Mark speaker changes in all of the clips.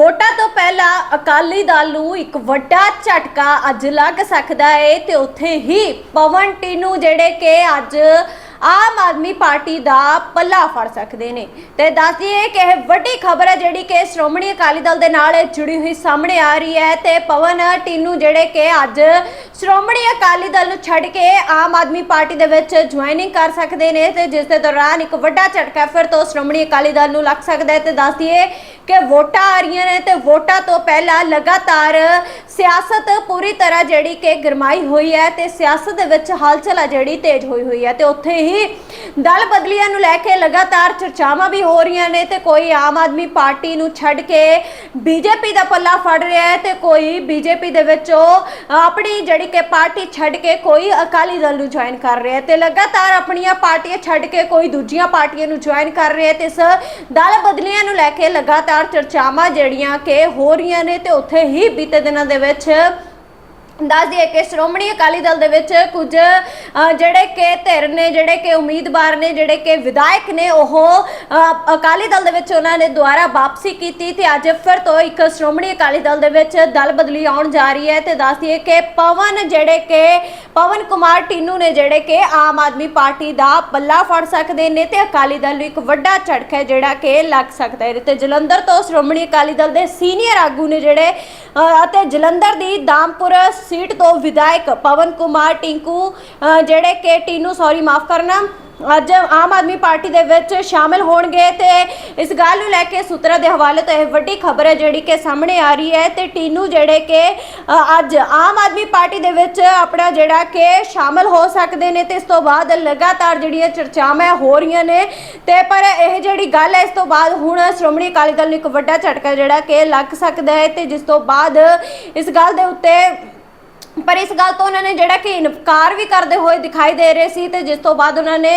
Speaker 1: ਵੋਟਾਂ ਤੋਂ ਪਹਿਲਾਂ ਅਕਾਲੀ ਦਲ ਨੂੰ ਇੱਕ ਵੱਡਾ ਝਟਕਾ ਅੱਜ ਲੱਗ ਸਕਦਾ ਹੈ ਤੇ ਉੱਥੇ ਹੀ ਪਵਨ ਟੀਨੂ ਜਿਹੜੇ ਕਿ ਅੱਜ ਆਮ ਆਦਮੀ ਪਾਰਟੀ ਦਾ ਪੱਲਾ ਫੜ ਸਕਦੇ ਨੇ। ਤੇ ਦੱਸ ਦਈਏ ਕਿ ਇਹ ਵੱਡੀ ਖਬਰ ਹੈ ਜਿਹੜੀ ਕਿ ਸ਼੍ਰੋਮਣੀ ਅਕਾਲੀ ਦਲ ਦੇ ਨਾਲ ਜੁੜੀ ਹੋਈ ਸਾਹਮਣੇ ਆ ਰਹੀ ਹੈ ਤੇ ਪਵਨ ਟੀਨੂ ਜਿਹੜੇ ਕਿ ਅੱਜ ਸ਼੍ਰੋਮਣੀ ਅਕਾਲੀ ਦਲ ਨੂੰ ਛੱਡ ਕੇ ਆਮ ਆਦਮੀ ਪਾਰਟੀ ਦੇ ਵਿੱਚ ਜੁਆਇਨਿੰਗ ਕਰ ਸਕਦੇ ਨੇ ਤੇ ਜਿਸ ਦੇ ਦੌਰਾਨ ਇੱਕ ਵੱਡਾ ਝਟਕਾ ਫਿਰ ਤੋਂ ਸ਼੍ਰੋਮਣੀ ਅਕਾਲੀ ਦਲ ਨੂੰ ਲੱਗ ਸਕਦਾ ਹੈ। ਤੇ ਦੱਸ ਦਈਏ ਕਿ ਵੋਟਾਂ ਆ ਰਹੀਆਂ ਨੇ ਤੇ ਵੋਟਾਂ ਤੋਂ ਪਹਿਲਾਂ ਲਗਾਤਾਰ ਸਿਆਸਤ ਪੂਰੀ ਤਰ੍ਹਾਂ ਜਿਹੜੀ ਕਿ ਗਰਮਾਈ ਹੋਈ ਹੈ ਤੇ ਸਿਆਸਤ ਦੇ ਵਿੱਚ ਹਲਚਲ ਆ ਜਿਹੜੀ ਤੇਜ਼ ਹੋਈ ਹੋਈ ਹੈ ਤੇ ਉੱਥੇ ਹੀ ਦਲ ਬਦਲੀਆਂ ਨੂੰ ਲੈ ਕੇ ਲਗਾਤਾਰ ਚਰਚਾਵਾਂ ਵੀ ਹੋ ਰਹੀਆਂ ਨੇ ਤੇ ਕੋਈ ਆਮ ਆਦਮੀ ਪਾਰਟੀ ਨੂੰ ਛੱਡ ਕੇ ਬੀਜੇਪੀ ਦਾ ਪੱਲਾ ਫੜ ਰਿਹਾ ਹੈ ਤੇ ਕੋਈ ਬੀਜੇਪੀ ਦੇ ਵਿੱਚੋਂ ਆਪਣੀ ਜਿਹੜੀ ਕਿ ਪਾਰਟੀ ਛੱਡ ਕੇ ਕੋਈ ਅਕਾਲੀ ਦਲ ਨੂੰ ਜੁਆਇਨ ਕਰ ਰਿਹਾ ਹੈ ਤੇ ਲਗਾਤਾਰ ਆਪਣੀਆਂ ਪਾਰਟੀਆਂ ਛੱਡ ਕੇ ਕੋਈ ਦੂਜੀਆਂ ਪਾਰਟੀਆਂ ਨੂੰ ਜੁਆਇਨ ਕਰ ਰਿਹਾ ਹੈ ਤੇ ਇਸ ਦਲ ਬਦਲੀਆਂ ਨੂੰ ਲੈ ਕੇ ਲਗਾਤਾਰ ਚਰਚਾਵਾਂ ਜਿਹੜੀਆਂ ਕਿ ਹੋ ਰਹੀਆਂ ਨੇ ਤੇ ਉੱਥੇ ਹੀ ਬੀਤੇ ਦਿਨਾਂ ਦੇ ਵਿੱਚ ਦੱਸ ਦਈਏ ਕਿ ਸ਼੍ਰੋਮਣੀ ਅਕਾਲੀ ਦਲ ਦੇ ਵਿੱਚ ਕੁਝ ਜਿਹੜੇ ਕਿ ਧਿਰ ਨੇ, ਜਿਹੜੇ ਕਿ ਉਮੀਦਵਾਰ ਨੇ, ਜਿਹੜੇ ਕਿ ਵਿਧਾਇਕ ਨੇ, ਉਹ ਅਕਾਲੀ ਦਲ ਦੇ ਵਿੱਚ ਉਹਨਾਂ ਨੇ ਦੁਬਾਰਾ ਵਾਪਸੀ ਕੀਤੀ ਤੇ ਅੱਜ ਫਿਰ ਤੋਂ ਇੱਕ ਸ਼੍ਰੋਮਣੀ ਅਕਾਲੀ ਦਲ ਦੇ ਵਿੱਚ ਦਲ ਬਦਲੀ ਆਉਣ ਜਾ ਰਹੀ ਹੈ ਤੇ ਦੱਸ ਦਈਏ ਕਿ ਪਵਨ ਜਿਹੜੇ ਕਿ, ਪਵਨ ਕੁਮਾਰ ਟੀਨੂ ਨੇ ਜਿਹੜੇ ਕਿ ਆਮ ਆਦਮੀ ਪਾਰਟੀ ਦਾ ਪੱਲਾ ਫੜ ਸਕਦੇ ਨੇ ਤੇ ਅਕਾਲੀ ਦਲ ਨੂੰ ਇੱਕ ਵੱਡਾ ਝਟਕਾ ਹੈ ਜਿਹੜਾ ਕਿ ਲੱਗ ਸਕਦਾ ਹੈ। ਤੇ ਜਲੰਧਰ ਤੋਂ ਸ਼੍ਰੋਮਣੀ ਅਕਾਲੀ ਦਲ ਦੇ ਸੀਨੀਅਰ ਆਗੂ ਨੇ ਜਿਹੜੇ ਅਤੇ ਜਲੰਧਰ ਦੀ ਦਾਮਪੁਰ ਸੀਟ ਤੋਂ ਵਿਧਾਇਕ ਪਵਨ ਕੁਮਾਰ ਟਿੰਕੂ ਅ, ਜਿਹੜੇ ਕਿ ਟੀਨੂ ਸੌਰੀ ਮਾਫ ਕਰਨਾ ਅੱਜ ਆਮ ਆਦਮੀ ਪਾਰਟੀ ਦੇ ਵਿੱਚ ਸ਼ਾਮਿਲ ਹੋਣਗੇ ਤੇ ਇਸ ਗੱਲ ਨੂੰ ਲੈ ਕੇ ਸੂਤਰਾਂ ਦੇ ਹਵਾਲੇ ਤੋਂ ਇਹ ਵੱਡੀ ਖਬਰ ਹੈ ਜਿਹੜੀ ਕਿ ਸਾਹਮਣੇ ਆ ਰਹੀ ਹੈ ਤੇ ਟੀਨੂ ਜਿਹੜੇ ਕਿ ਅੱਜ ਆਮ ਆਦਮੀ ਪਾਰਟੀ ਦੇ ਵਿੱਚ ਆਪਣਾ ਜਿਹੜਾ ਕਿ ਸ਼ਾਮਿਲ ਹੋ ਸਕਦੇ ਨੇ ਤੇ ਇਸ ਤੋਂ ਬਾਅਦ ਲਗਾਤਾਰ ਜਿਹੜੀਆਂ ਚਰਚਾਵਾਂ ਹੋ ਰਹੀਆਂ ਨੇ ਤੇ ਪਰ ਇਹ ਜਿਹੜੀ ਗੱਲ ਹੈ ਇਸ ਤੋਂ ਬਾਅਦ ਹੁਣ ਸ਼੍ਰੋਮਣੀ ਅਕਾਲੀ ਦਲ ਨੂੰ ਇੱਕ ਵੱਡਾ ਝਟਕਾ ਜਿਹੜਾ ਕਿ ਲੱਗ ਸਕਦਾ ਹੈ ਤੇ ਜਿਸ ਤੋਂ ਬਾਅਦ ਇਸ ਗੱਲ ਦੇ ਉੱਤੇ ਪਰ ਇਸ ਗੱਲ ਤੋਂ ਉਹਨਾਂ ਨੇ ਜਿਹੜਾ ਕਿ ਇਨਕਾਰ ਵੀ ਕਰਦੇ ਹੋਏ ਦਿਖਾਈ ਦੇ ਰਹੇ ਸੀ ਤੇ ਜਿਸ ਤੋਂ ਬਾਅਦ ਉਹਨਾਂ ਨੇ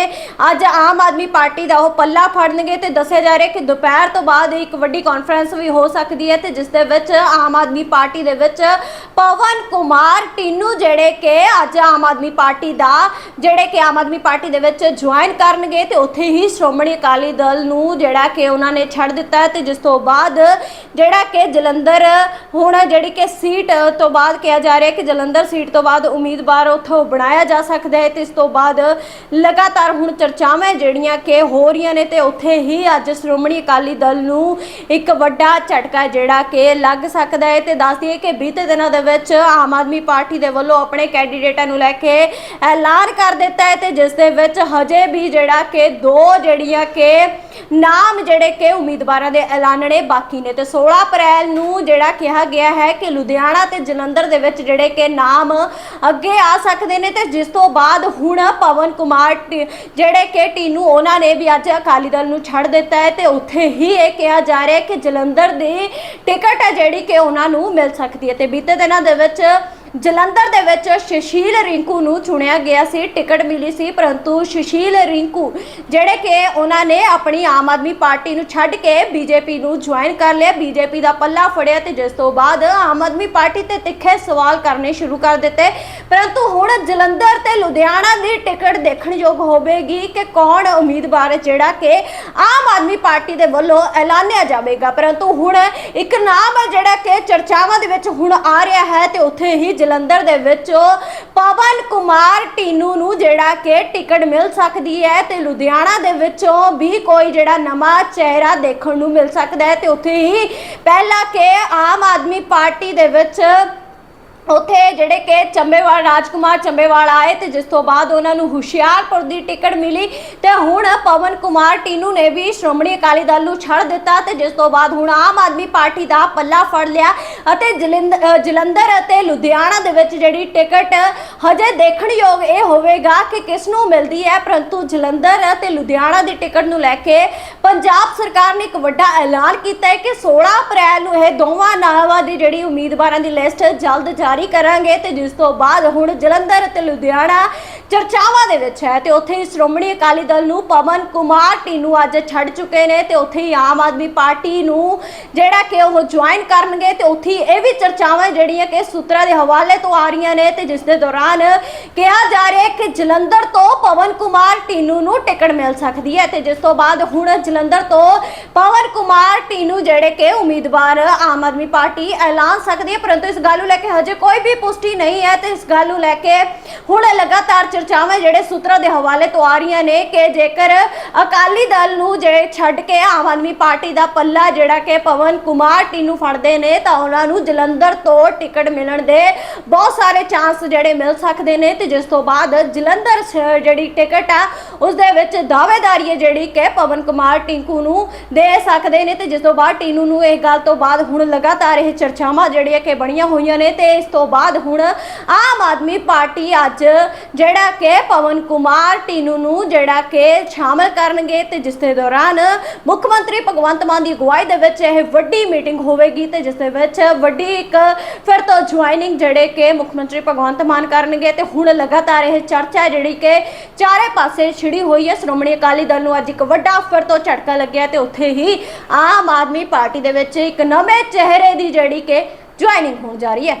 Speaker 1: ਅੱਜ ਆਮ ਆਦਮੀ ਪਾਰਟੀ ਦਾ ਉਹ ਪੱਲਾ ਫੜਨਗੇ ਤੇ ਦੱਸਿਆ ਜਾ ਰਿਹਾ ਕਿ ਦੁਪਹਿਰ ਤੋਂ ਬਾਅਦ ਇੱਕ ਵੱਡੀ ਕਾਨਫਰੰਸ ਵੀ ਹੋ ਸਕਦੀ ਹੈ ਤੇ ਜਿਸ ਦੇ ਵਿੱਚ ਆਮ ਆਦਮੀ ਪਾਰਟੀ ਦੇ ਵਿੱਚ ਪਵਨ ਕੁਮਾਰ ਟੀਨੂ ਜਿਹੜੇ ਕਿ ਅੱਜ ਆਮ ਆਦਮੀ ਪਾਰਟੀ ਦਾ, ਜਿਹੜੇ ਕਿ ਆਮ ਆਦਮੀ ਪਾਰਟੀ ਦੇ ਵਿੱਚ ਜੁਆਇਨ ਕਰਨਗੇ ਤੇ ਉੱਥੇ ਹੀ ਸ਼੍ਰੋਮਣੀ ਅਕਾਲੀ ਦਲ ਨੂੰ ਜਿਹੜਾ ਕਿ ਉਹਨਾਂ ਨੇ ਛੱਡ ਦਿੱਤਾ ਹੈ ਤੇ ਜਿਸ ਤੋਂ ਬਾਅਦ ਜਿਹੜਾ ਕਿ ਜਲੰਧਰ, ਹੁਣ ਜਿਹੜੀ ਕਿ ਸੀਟ ਤੋਂ ਬਾਅਦ ਕਿਹਾ ਜਾ ਰਿਹਾ ਕਿ ਜਲੰਧਰ ਸੀਟ ਤੋਂ ਬਾਅਦ ਉਮੀਦਵਾਰ ਉੱਥੋਂ ਬਣਾਇਆ ਜਾ ਸਕਦਾ ਹੈ ਤੇ ਇਸ ਤੋਂ ਬਾਅਦ ਲਗਾਤਾਰ ਹੁਣ ਚਰਚਾਵਾਂ ਜਿਹੜੀਆਂ ਕਿ ਹੋ ਰਹੀਆਂ ਨੇ ਤੇ ਉੱਥੇ ਹੀ ਅੱਜ ਸ਼੍ਰੋਮਣੀ ਅਕਾਲੀ ਦਲ ਨੂੰ ਇੱਕ ਵੱਡਾ ਝਟਕਾ ਜਿਹੜਾ ਕਿ ਲੱਗ ਸਕਦਾ ਹੈ ਤੇ ਦੱਸ ਦਈਏ ਕਿ ਬੀਤੇ ਦਿਨਾਂ ਦੇ ਵਿੱਚ ਆਮ ਆਦਮੀ ਪਾਰਟੀ ਦੇ ਵੱਲੋਂ ਆਪਣੇ ਕੈਂਡੀਡੇਟਾਂ ਨੂੰ ਲੈ ਕੇ ਐਲਾਨ ਕਰ ਦਿੱਤਾ ਹੈ ਤੇ ਜਿਸ ਦੇ ਵਿੱਚ ਹਜੇ ਵੀ ਜਿਹੜਾ ਕਿ ਦੋ ਜਿਹੜੀਆਂ ਕਿ ਨਾਮ ਜਿਹੜੇ ਕਿ ਉਮੀਦਵਾਰਾਂ ਦੇ ਐਲਾਨਣੇ ਬਾਕੀ ਨੇ ਤੇ 16 ਅਪ੍ਰੈਲ ਨੂੰ ਜਿਹੜਾ ਕਿਹਾ ਗਿਆ ਹੈ ਕਿ ਲੁਧਿਆਣਾ ਤੇ ਜਲੰਧਰ ਦੇ ਵਿੱਚ ਜਿਹੜੇ ਕਿ ਨਾਮ ਅੱਗੇ ਆ ਸਕਦੇ ਨੇ ਤੇ ਜਿਸ ਤੋਂ ਬਾਅਦ ਹੁਣ ਪਵਨ ਕੁਮਾਰ ਜਿਹੜੇ ਕਿ ਟੀਨੂ ਉਹਨਾਂ ਨੇ ਵੀ ਅੱਜ ਅਕਾਲੀ ਦਲ ਨੂੰ ਛੱਡ ਦਿੱਤਾ ਹੈ ਤੇ ਉੱਥੇ ਹੀ ਇਹ ਕਿਹਾ ਜਾ ਰਿਹਾ ਹੈ ਕਿ ਜਲੰਧਰ ਦੀ ਟਿਕਟ ਹੈ ਜਿਹੜੀ ਕਿ ਉਹਨਾਂ ਨੂੰ ਮਿਲ ਸਕਦੀ ਹੈ ਤੇ ਬੀਤੇ ਦਿਨ ਦੇ ਵਿੱਚ ਜਲੰਧਰ ਦੇ ਵਿੱਚ ਸੁਸ਼ੀਲ ਰਿੰਕੂ ਨੂੰ ਚੁਣਿਆ ਗਿਆ ਸੀ, ਟਿਕਟ ਮਿਲੀ ਸੀ, ਪਰੰਤੂ ਸੁਸ਼ੀਲ ਰਿੰਕੂ, ਜਿਹੜੇ ਕਿ ਉਹਨਾਂ ਨੇ ਆਪਣੀ ਆਮ ਆਦਮੀ ਪਾਰਟੀ ਨੂੰ ਛੱਡ ਕੇ ਬੀਜੇਪੀ ਨੂੰ ਜੁਆਇਨ ਕਰ ਲਿਆ, ਬੀਜੇਪੀ ਦਾ ਪੱਲਾ ਫੜਿਆ ਤੇ ਜਿਸ ਤੋਂ ਬਾਅਦ ਆਮ ਆਦਮੀ ਪਾਰਟੀ ਤੇ ਤਿੱਖੇ ਸਵਾਲ ਕਰਨੇ ਸ਼ੁਰੂ ਕਰ ਦਿੱਤੇ। ਪਰੰਤੂ ਹੁਣ ਜਲੰਧਰ ਤੇ ਲੁਧਿਆਣਾ ਦੀ ਟਿਕਟ ਦੇਖਣਯੋਗ ਹੋਵੇਗੀ ਕਿ ਕੌਣ ਉਮੀਦਵਾਰ ਜਿਹੜਾ ਕਿ ਆਮ ਆਦਮੀ ਪਾਰਟੀ ਦੇ ਵੱਲੋਂ ਐਲਾਨਿਆ ਜਾਵੇਗਾ। ਪਰੰਤੂ ਹੁਣ ਇੱਕ ਨਾਮ ਹੈ ਜਿਹੜਾ ਕਿ ਚਰਚਾਵਾਂ ਦੇ ਵਿੱਚ ਹੁਣ ਆ ਰਿਹਾ ਹੈ ਤੇ ਉੱਥੇ ਹੀ ਜਲੰਧਰ ਦੇ ਵਿੱਚ ਪਵਨ ਕੁਮਾਰ ਟੀਨੂ ਨੂੰ ਜਿਹੜਾ ਕਿ ਟਿਕਟ ਮਿਲ ਸਕਦੀ ਹੈ ਤੇ ਲੁਧਿਆਣਾ ਦੇ ਵਿੱਚੋਂ ਵੀ ਕੋਈ ਜਿਹੜਾ ਨਵਾਂ ਚਿਹਰਾ ਦੇਖਣ ਨੂੰ ਮਿਲ ਸਕਦਾ ਹੈ ਤੇ ਉੱਥੇ ਹੀ ਪਹਿਲਾਂ ਕਿ ਆਮ ਆਦਮੀ ਪਾਰਟੀ ਦੇ ਵਿੱਚ ਉੱਥੇ ਜਿਹੜੇ ਕਿ ਚੰਬੇਵਾਲ, ਰਾਜਕੁਮਾਰ ਚੰਬੇਵਾਲ ਆਏ ਤੇ ਜਿਸ ਤੋਂ ਬਾਅਦ ਉਹਨਾਂ ਨੂੰ ਹੁਸ਼ਿਆਰਪੁਰ ਦੀ ਟਿਕਟ ਮਿਲੀ ਤੇ ਹੁਣ ਪਵਨ ਕੁਮਾਰ ਟੀਨੂ ਨੇ ਵੀ ਸ਼੍ਰੋਮਣੀ ਅਕਾਲੀ ਦਲ ਨੂੰ ਛੱਡ ਦਿੱਤਾ ਤੇ ਜਿਸ ਤੋਂ ਬਾਅਦ ਹੁਣ ਆਮ ਆਦਮੀ ਪਾਰਟੀ ਦਾ ਪੱਲਾ ਫੜ ਲਿਆ ਅਤੇ ਜਲਿੰਦ- ਜਲੰਧਰ ਅਤੇ ਲੁਧਿਆਣਾ ਦੇ ਵਿੱਚ ਜਿਹੜੀ ਟਿਕਟ ਹਜੇ ਦੇਖਣਯੋਗ ਇਹ ਹੋਵੇਗਾ ਕਿ ਕਿਸ ਨੂੰ ਮਿਲਦੀ ਹੈ। ਪਰੰਤੂ ਜਲੰਧਰ ਅਤੇ ਲੁਧਿਆਣਾ ਦੀ ਟਿਕਟ ਨੂੰ ਲੈ ਕੇ ਪੰਜਾਬ ਸਰਕਾਰ ਨੇ ਇੱਕ ਵੱਡਾ ਐਲਾਨ ਕੀਤਾ ਹੈ ਕਿ 16 ਅਪ੍ਰੈਲ ਨੂੰ ਇਹ ਦੋਵਾਂ ਨਾਵਾਂ ਦੀ ਜਿਹੜੀ ਉਮੀਦਵਾਰਾਂ ਦੀ ਲਿਸਟ ਜਲਦ ਜਾਰੀ ਜਾਰੀ ਕਰਾਂਗੇ ਤੇ ਜਿਸ ਤੋਂ ਬਾਅਦ ਹੁਣ ਜਲੰਧਰ ਤੇ ਲੁਧਿਆਣਾ ਚਰਚਾਵਾਂ ਦੇ ਵਿੱਚ ਹੈ ਤੇ ਉੱਥੇ ਹੀ ਸ਼੍ਰੋਮਣੀ ਅਕਾਲੀ ਦਲ ਨੂੰ ਪਵਨ ਕੁਮਾਰ ਟੀਨੂ ਅੱਜ ਛੱਡ ਚੁੱਕੇ ਨੇ ਤੇ ਉੱਥੇ ਹੀ ਆਮ ਆਦਮੀ ਪਾਰਟੀ ਨੂੰ ਜਿਹੜਾ ਕਿ ਉਹ ਜੁਆਇਨ ਕਰਨਗੇ ਤੇ ਉੱਥੇ ਇਹ ਵੀ ਚਰਚਾਵਾਂ ਜਿਹੜੀਆਂ ਕਿ ਸੂਤਰਾਂ ਦੇ ਹਵਾਲੇ ਤੋਂ ਆ ਰਹੀਆਂ ਨੇ ਤੇ ਜਿਸ ਦੇ ਦੌਰਾਨ ਕਿਹਾ ਜਾ ਰਿਹਾ ਕਿ ਜਲੰਧਰ ਤੋਂ ਪਵਨ ਕੁਮਾਰ ਟੀਨੂ ਨੂੰ ਟਿਕਟ ਮਿਲ ਸਕਦੀ ਹੈ ਤੇ ਜਿਸ ਤੋਂ ਬਾਅਦ ਹੁਣ ਜਲੰਧਰ ਤੋਂ ਪਵਨ ਕੁਮਾਰ ਟੀਨੂ ਜਿਹੜੇ ਕਿ ਉਮੀਦਵਾਰ ਆਮ ਆਦਮੀ ਪਾਰਟੀ ਐਲਾਨ ਸਕਦੀ ਹੈ ਪਰੰਤੂ ਇਸ ਗੱਲ ਨੂੰ ਲੈ ਕੇ ਹਜੇ ਕੋਈ ਵੀ ਪੁਸ਼ਟੀ ਨਹੀਂ ਹੈ ਤੇ ਇਸ ਗੱਲ ਨੂੰ ਲੈ ਕੇ ਹੁਣ ਲਗਾਤਾਰ ਚਰਚਾਵਾਂ ਜਿਹੜੇ ਸੂਤਰਾਂ ਦੇ ਹਵਾਲੇ ਤੋਂ ਆ ਰਹੀਆਂ ਨੇ ਕਿ ਜੇਕਰ ਅਕਾਲੀ ਦਲ ਨੂੰ ਜਿਹੜੇ ਛੱਡ ਕੇ ਆਮ ਆਦਮੀ ਪਾਰਟੀ ਦਾ ਪੱਲਾ ਜਿਹੜਾ ਕਿ ਪਵਨ ਕੁਮਾਰ ਟੀਨੂ ਫੜਦੇ ਨੇ, ਤਾਂ ਉਹਨਾਂ ਨੂੰ ਜਲੰਧਰ ਤੋਂ ਟਿਕਟ ਮਿਲਣ ਦੇ ਬਹੁਤ ਸਾਰੇ ਚਾਂਸ ਜਿਹੜੇ ਮਿਲ ਸਕਦੇ ਨੇ ਤੇ ਜਿਸ ਤੋਂ ਬਾਅਦ ਜਲੰਧਰ ਸ- ਜਿਹੜੀ ਟਿਕਟ ਆ, ਉਸ ਦੇ ਵਿੱਚ ਦਾਅਵੇਦਾਰੀ ਹੈ ਜਿਹੜੀ ਕਿ ਪਵਨ ਕੁਮਾਰ ਟਿੰਕੂ ਨੂੰ ਦੇ ਸਕਦੇ ਨੇ ਤੇ ਜਿਸ ਤੋਂ ਬਾਅਦ ਟੀਨੂ ਨੂੰ ਇਹ ਗੱਲ ਤੋਂ ਬਾਅਦ ਹੁਣ ਲਗਾਤਾਰ ਇਹ ਚਰਚਾਵਾਂ ਜਿਹੜੀਆਂ ਕਿ ਬਣੀਆਂ ਹੋਈਆਂ ਨੇ ਤੇ ਇਸ ਤੋਂ ਬਾਅਦ ਹੁਣ ਆਮ ਆਦਮੀ ਪਾਰਟੀ ਅੱਜ ਜਿਹੜਾ ਕਿ ਪਵਨ ਕੁਮਾਰ ਟੀਨੂ ਨੂੰ ਜਿਹੜਾ ਕਿ ਸ਼ਾਮਲ ਕਰਨਗੇ ਤੇ ਜਿਸ ਦੇ ਦੌਰਾਨ ਮੁੱਖ ਮੰਤਰੀ ਭਗਵੰਤ ਮਾਨ ਦੀ ਅਗਵਾਈ ਦੇ ਵਿੱਚ ਇਹ ਵੱਡੀ ਮੀਟਿੰਗ ਹੋਵੇਗੀ ਤੇ ਜਿਸ ਦੇ ਵਿੱਚ ਵੱਡੀ ਇੱਕ ਫਿਰ ਤੋਂ ਜੁਆਇਨਿੰਗ ਜਿਹੜੇ ਕਿ ਮੁੱਖ ਮੰਤਰੀ ਭਗਵੰਤ ਮਾਨ ਕਰਨਗੇ ਤੇ ਹੁਣ ਲਗਾਤਾਰ ਇਹ ਚਰਚਾ ਜਿਹੜੀ ਕਿ ਚਾਰੇ ਪਾਸੇ ਛਿੜੀ ਹੋਈ ਹੈ। ਸ਼੍ਰੋਮਣੀ ਅਕਾਲੀ ਦਲ ਨੂੰ ਅੱਜ ਇੱਕ ਵੱਡਾ ਫਿਰ ਤੋਂ ਝਟਕਾ ਲੱਗਿਆ ਤੇ ਉੱਥੇ ਹੀ ਆਮ ਆਦਮੀ ਪਾਰਟੀ ਦੇ ਵਿੱਚ ਇੱਕ ਨਵੇਂ ਚਿਹਰੇ ਦੀ ਜਿਹੜੀ ਕਿ ਜੁਆਇਨਿੰਗ ਹੋਣ ਜਾ ਰਹੀ ਹੈ।